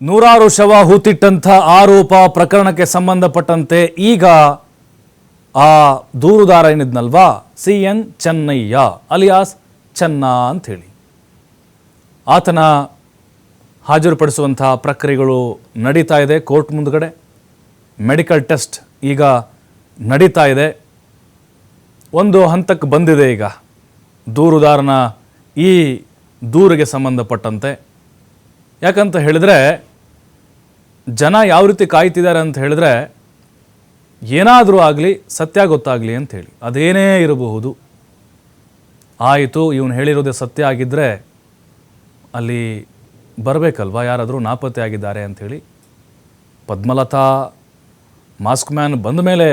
ನೂರಾರು ಶವ ಹೂತಿಟ್ಟಂಥ ಆರೋಪ ಪ್ರಕರಣಕ್ಕೆ ಸಂಬಂಧಪಟ್ಟಂತೆ ಈಗ ಆ ದೂರುದಾರ ಏನಿದ್ನಲ್ವಾ C N Chennayya, alias Chenna ಅಂಥೇಳಿ. ಆತನ ಹಾಜರುಪಡಿಸುವಂಥ ಪ್ರಕ್ರಿಯೆಗಳು ನಡೀತಾ ಇದೆ, ಕೋರ್ಟ್ ಮುಂದಗಡೆ. ಮೆಡಿಕಲ್ ಟೆಸ್ಟ್ ಈಗ ನಡೀತಾ ಇದೆ. ಒಂದು ಹಂತಕ್ಕೆ ಬಂದಿದೆ ಈಗ. ದೂರುದಾರನ ಈ ದೂರಿಗೆ ಸಂಬಂಧಪಟ್ಟಂತೆ. ಯಾಕಂತ ಹೇಳಿದ್ರೆ ಜನ ಯಾವ ರೀತಿ ಕಾಯ್ತಿದ್ದಾರೆ ಅಂತ ಹೇಳಿದ್ರೆ, ಏನಾದರೂ ಆಗಲಿ, ಸತ್ಯ ಗೊತ್ತಾಗಲಿ ಅಂಥೇಳಿ ಅದೇನೇ ಇರಬಹುದು. ಆಯಿತು, ಇವನು ಹೇಳಿರೋದೇ ಸತ್ಯ ಆಗಿದ್ದರೆ ಅಲ್ಲಿ ಬರಬೇಕಲ್ವಾ? ಯಾರಾದರೂ ನಾಪತ್ತೆ ಆಗಿದ್ದಾರೆ ಅಂಥೇಳಿ ಪದ್ಮಲತಾ, ಮಾಸ್ಕ್ ಮ್ಯಾನ್ ಬಂದ ಮೇಲೆ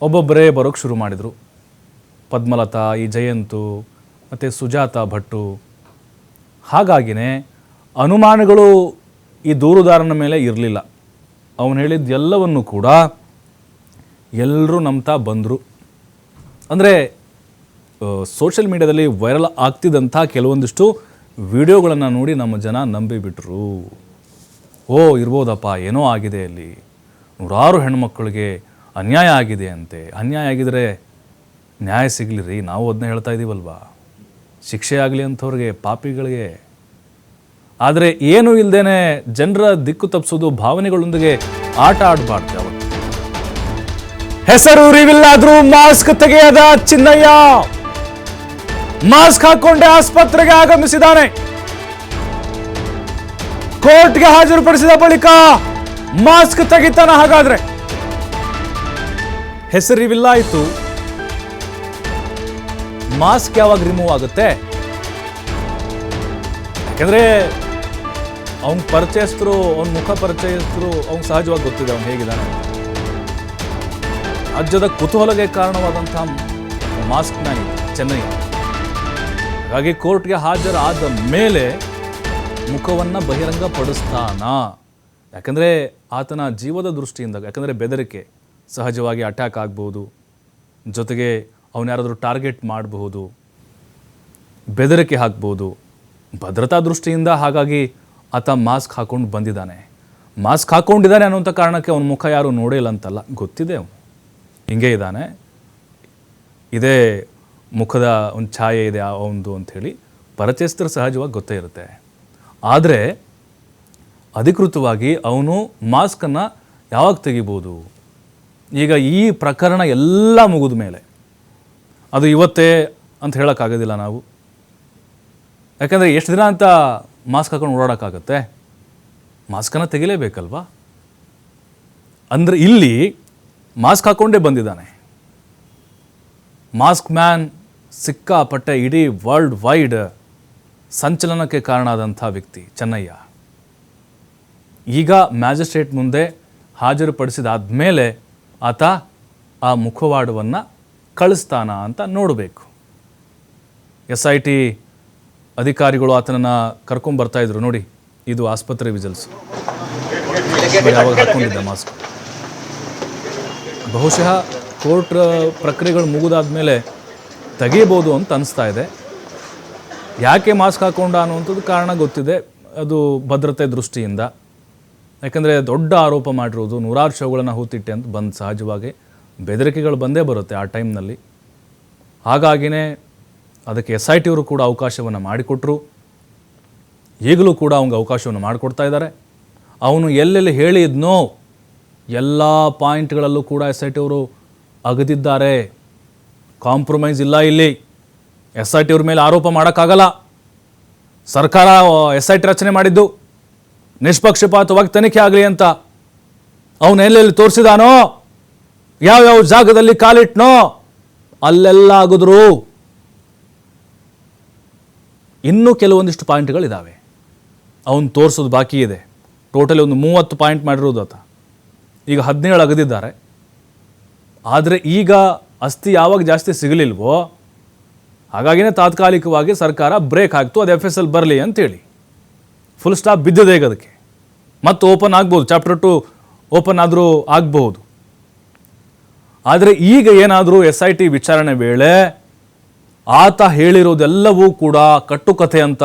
ಒಬ್ಬೊಬ್ಬರೇ ಬರೋಕ್ಕೆ ಶುರು ಮಾಡಿದರು. ಪದ್ಮಲತಾ, ಈ ಜಯಂತು, ಮತ್ತು ಸುಜಾತ ಭಟ್ಟು. ಹಾಗಾಗಿನೇ ಅನುಮಾನಗಳು ಈ ದೂರುದಾರನ ಮೇಲೆ ಇರಲಿಲ್ಲ. ಅವನು ಹೇಳಿದ ಎಲ್ಲವನ್ನು ಕೂಡ ಎಲ್ಲರೂ ನಂಬ್ತಾ ಬಂದರು. ಅಂದರೆ ಸೋಷಿಯಲ್ ಮೀಡ್ಯಾದಲ್ಲಿ ವೈರಲ್ ಆಗ್ತಿದ್ದಂಥ ಕೆಲವೊಂದಿಷ್ಟು ವಿಡಿಯೋಗಳನ್ನು ನೋಡಿ ನಮ್ಮ ಜನ ನಂಬಿಬಿಟ್ರು. ಓ, ಇರ್ಬೋದಪ್ಪ, ಏನೋ ಆಗಿದೆ ಅಲ್ಲಿ. ನೂರಾರು ಹೆಣ್ಮಕ್ಳಿಗೆ ಅನ್ಯಾಯ ಆಗಿದೆ ಅಂತೆ. ಅನ್ಯಾಯ ಆಗಿದರೆ ನ್ಯಾಯ ಸಿಗಲಿ ರೀ. ನಾವು ಅದನ್ನ ಹೇಳ್ತಾ ಇದ್ದೀವಲ್ವಾ ಶಿಕ್ಷೆ ಆಗಲಿ ಅಂಥವ್ರಿಗೆ, ಪಾಪಿಗಳಿಗೆ. ಆದರೆ ಏನು ಇಲ್ಲದೇನೆ ಜನರ ದಿಕ್ಕು ತಪ್ಪಿಸೋದು ಭಾವನೆಗಳೊಂದಿಗೆ ಆಟ ಆಡಬಾರ್ದು ಹೆಸರು ಹೆಸರು ರಿವಿಲ್ಲಾದ್ರೂ ಮಾಸ್ಕ್ ತೆಗೆಯದ ಚಿನ್ನಯ್ಯ. ಮಾಸ್ಕ್ ಹಾಕೊಂಡೆ ಆಸ್ಪತ್ರೆಗೆ ಆಗಮಿಸಿದ್ದಾನೆ. ಕೋರ್ಟ್ಗೆ ಹಾಜರುಪಡಿಸಿದ ಬಳಿಕ ಮಾಸ್ಕ್ ತೆಗಿತಾನ ಹಾಗಾದ್ರೆ. ಹೆಸರಿವಿಲ್ಲ ರಿವಿಲ್ ಆಯ್ತು ಮಾಸ್ಕ್ ಯಾವಾಗ ರಿಮೂವ್ ಆಗುತ್ತೆ? ಯಾಕಂದ್ರೆ ಅವನ್ ಪರಿಚಯಸ್ಥರು ಅವ್ನ ಮುಖ ಪರಿಚಯಸ್ಥರು ಅವ್ನು ಸಹಜವಾಗಿ ಗೊತ್ತಿದೆ ಅವ್ನು ಹೇಗಿದ್ದಾನೆ. ರಾಜ್ಯದ ಕುತೂಹಲಗೆ ಕಾರಣವಾದಂತಹ ಮಾಸ್ಕ್ ಇದು, ಚೆನ್ನೈ. ಹಾಗಾಗಿ ಕೋರ್ಟ್ಗೆ ಹಾಜರಾದ ಮೇಲೆ ಮುಖವನ್ನ ಬಹಿರಂಗಪಡಿಸ್ತಾನ. ಯಾಕಂದರೆ ಆತನ ಜೀವದ ದೃಷ್ಟಿಯಿಂದ ಯಾಕಂದರೆ ಬೆದರಿಕೆ ಸಹಜವಾಗಿ ಅಟ್ಯಾಕ್ ಆಗ್ಬೋದು ಜೊತೆಗೆ ಅವನು ಯಾರಾದರೂ ಟಾರ್ಗೆಟ್ ಮಾಡಬಹುದು. ಬೆದರಿಕೆ ಹಾಕ್ಬೋದು ಭದ್ರತಾ ದೃಷ್ಟಿಯಿಂದ ಹಾಗಾಗಿ ಆತ ಮಾಸ್ಕ್ ಹಾಕೊಂಡು ಬಂದಿದ್ದಾನೆ. ಮಾಸ್ಕ್ ಹಾಕೊಂಡಿದ್ದಾನೆ ಅನ್ನೋಂಥ ಕಾರಣಕ್ಕೆ ಅವನ ಮುಖ ಯಾರು ನೋಡಿಲ್ಲ ಅಂತಲ್ಲ ಗೊತ್ತಿದೆ ಅವನು. ಹಿಂಗೆ ಇದ್ದಾನೆ. ಇದೇ ಮುಖದ ಒಂದು ಛಾಯೆ ಇದೆ ಅವನದು ಅಂಥೇಳಿ ಪರಿಚಯಸ್ಥರು ಸಹಜವಾಗಿ ಗೊತ್ತೇ ಇರುತ್ತೆ. ಆದರೆ ಅಧಿಕೃತವಾಗಿ ಅವನು ಮಾಸ್ಕನ್ನು ಯಾವಾಗ ತೆಗಿಬೋದು? ಈಗ ಈ ಪ್ರಕರಣ ಎಲ್ಲ ಮುಗಿದ ಮೇಲೆ. ಅದು ಇವತ್ತೇ ಅಂತ ಹೇಳೋಕ್ಕಾಗೋದಿಲ್ಲ ನಾವು. ಯಾಕಂದರೆ ಎಷ್ಟು ದಿನ ಅಂತ ಮಾಸ್ಕ್ ಹಾಕೊಂಡು ಓಡಾಡೋಕ್ಕಾಗತ್ತೆ? ಮಾಸ್ಕನ್ನು ತೆಗಿಲೇಬೇಕಲ್ವಾ? ಅಂದರೆ ಇಲ್ಲಿ ಮಾಸ್ಕ್ ಹಾಕ್ಕೊಂಡೇ ಬಂದಿದ್ದಾನೆ. ಮಾಸ್ಕ್ ಮ್ಯಾನ್ ಸಿಕ್ಕಾಪಟ್ಟೆ ಇಡೀ ವರ್ಲ್ಡ್ ವೈಡ್ ಸಂಚಲನಕ್ಕೆ ಕಾರಣ ಆದಂಥ ವ್ಯಕ್ತಿ ಚೆನ್ನಯ್ಯ. ಈಗ ಮ್ಯಾಜಿಸ್ಟ್ರೇಟ್ ಮುಂದೆ ಹಾಜರುಪಡಿಸಿದಾದ್ಮೇಲೆ ಆತ ಆ ಮುಖವಾಡವನ್ನು ಕಳಿಸ್ತಾನ ಅಂತ ನೋಡಬೇಕು. ಎಸ್ ಐ ಟಿ ಅಧಿಕಾರಿಗಳು ಆತನನ್ನು ಕರ್ಕೊಂಬರ್ತಾ ಇದ್ರು. ನೋಡಿ, ಇದು ಆಸ್ಪತ್ರೆ ವಿಜಲ್ಸ್. ಯಾವಾಗ ಹಾಕೊಂಡಿದ್ದ ಮಾಸ್ಕ್. ಬಹುಶಃ ಕೋರ್ಟ್ ಪ್ರಕ್ರಿಯೆಗಳು ಮುಗಿದಾದ್ಮೇಲೆ ತೆಗೀಬೋದು ಅಂತ ಅನಿಸ್ತಾ ಇದೆ. ಯಾಕೆ ಮಾಸ್ಕ್ ಹಾಕೊಂಡ ಅನ್ನುವಂಥದ್ದು ಕಾರಣ ಗೊತ್ತಿದೆ. ಅದು ಭದ್ರತೆ ದೃಷ್ಟಿಯಿಂದ. ಯಾಕಂದರೆ ದೊಡ್ಡ ಆರೋಪ ಮಾಡಿರೋದು ನೂರಾರು ಶವಗಳನ್ನು ಹೂತಿಟ್ಟೆ ಅಂತ ಬಂದು ಸಹಜವಾಗಿ ಬೆದರಿಕೆಗಳು ಬಂದೇ ಬರುತ್ತೆ ಆ ಟೈಮ್ನಲ್ಲಿ. ಹಾಗಾಗಿನೇ ಅದಕ್ಕೆ ಎಸ್ ಐ ಟಿಯವರು ಕೂಡ ಅವಕಾಶವನ್ನು ಮಾಡಿಕೊಟ್ರು. ಈಗಲೂ ಕೂಡ ಅವ್ಗೆ ಅವಕಾಶವನ್ನು ಮಾಡಿಕೊಡ್ತಾ ಇದ್ದಾರೆ. ಅವನು ಎಲ್ಲೆಲ್ಲಿ ಹೇಳಿದ್ನೋ ಎಲ್ಲ ಪಾಯಿಂಟ್ಗಳಲ್ಲೂ ಕೂಡ ಎಸ್ ಐ ಟಿಯವರು ಅಗದಿದ್ದಾರೆ. ಕಾಂಪ್ರಮೈಸ್ ಇಲ್ಲ ಇಲ್ಲಿ. ಎಸ್ ಐ ಟಿಯವ್ರ ಮೇಲೆ ಆರೋಪ ಮಾಡೋಕ್ಕಾಗಲ್ಲ. ಸರ್ಕಾರ ಎಸ್ ಐ ಟಿ ರಚನೆ ಮಾಡಿದ್ದು. ನಿಷ್ಪಕ್ಷಪಾತವಾಗಿ ತನಿಖೆ ಆಗಲಿ ಅಂತ ಅವನು ಎಲ್ಲೆಲ್ಲಿ ತೋರಿಸಿದಾನೋ, ಯಾವ್ಯಾವ ಜಾಗದಲ್ಲಿ ಕಾಲಿಟ್ನೋ, ಅಲ್ಲೆಲ್ಲ ಆಗಿದ್ರು. ಇನ್ನೂ ಕೆಲವೊಂದಿಷ್ಟು ಪಾಯಿಂಟ್ಗಳಿದ್ದಾವೆ ಅವನು ತೋರಿಸೋದು ಬಾಕಿ ಇದೆ. ಟೋಟಲಿ ಒಂದು ಮೂವತ್ತು ಪಾಯಿಂಟ್ ಮಾಡಿರೋದು ಆತ. ಈಗ ಹದಿನೇಳು ಅಗದಿದ್ದಾರೆ. ಆದರೆ ಈಗ ಅಸ್ಥಿ ಯಾವಾಗ ಜಾಸ್ತಿ ಸಿಗಲಿಲ್ವೋ, ಹಾಗಾಗಿನೇ ತಾತ್ಕಾಲಿಕವಾಗಿ ಸರ್ಕಾರ ಬ್ರೇಕ್ ಹಾಕ್ತು ಅದು ಎಫ್ ಎಸ್ ಎಲ್ ಬರಲಿ ಅಂತೇಳಿ. ಫುಲ್ ಸ್ಟಾಪ್ ಬಿದ್ದಿದೆ ಈಗ ಅದಕ್ಕೆ. ಮತ್ತೆ ಓಪನ್ ಆಗ್ಬೋದು ಚಾಪ್ಟರ್ ಟು ಓಪನ್ ಆದರೂ ಆಗಬಹುದು. ಆದರೆ ಈಗ ಏನಾದರೂ ಎಸ್ ಐ ಟಿ ವಿಚಾರಣೆ ವೇಳೆ ಆತ ಹೇಳಿರೋದೆಲ್ಲವೂ ಕೂಡ ಕಟ್ಟುಕಥೆ ಅಂತ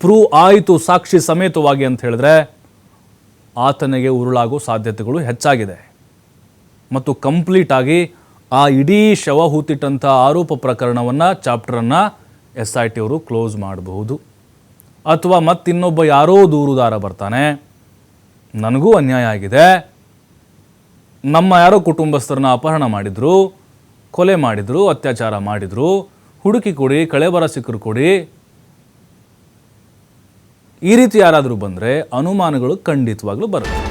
ಪ್ರೂವ್ ಆಯಿತು ಸಾಕ್ಷಿ ಸಮೇತವಾಗಿ ಅಂತ ಹೇಳಿದ್ರೆ ಆತನಿಗೆ ಉರುಳಾಗೋ ಸಾಧ್ಯತೆಗಳು ಹೆಚ್ಚಾಗಿದೆ. ಮತ್ತು ಕಂಪ್ಲೀಟ್ ಆಗಿ ಆ ಇಡೀ ಶವ ಹೂತಿಟ್ಟಂಥ ಆರೋಪ ಪ್ರಕರಣವನ್ನು ಚಾಪ್ಟರನ್ನು ಎಸ್ ಐ ಟಿ ಅವರು ಕ್ಲೋಸ್ ಮಾಡಬಹುದು. ಅಥವಾ ಮತ್ತಿನ್ನೊಬ್ಬ ಯಾರೋ ದೂರುದಾರ ಬರ್ತಾನೆ. ನನಗೂ ಅನ್ಯಾಯ ಆಗಿದೆ. ನಮ್ಮ ಯಾರೋ ಕುಟುಂಬಸ್ಥರನ್ನ ಅಪಹರಣ ಮಾಡಿದರು, ಕೊಲೆ ಮಾಡಿದರು, ಅತ್ಯಾಚಾರ ಮಾಡಿದ್ರು ಹುಡುಕಿ ಕೊಡಿ ಕಳೆಬರ ಸಿಕ್ಕರು ಕೊಡಿ. ಈ ರೀತಿ ಯಾರಾದರೂ ಬಂದರೆ ಅನುಮಾನಗಳು ಖಂಡಿತವಾಗ್ಲೂ ಬರುತ್ತೆ.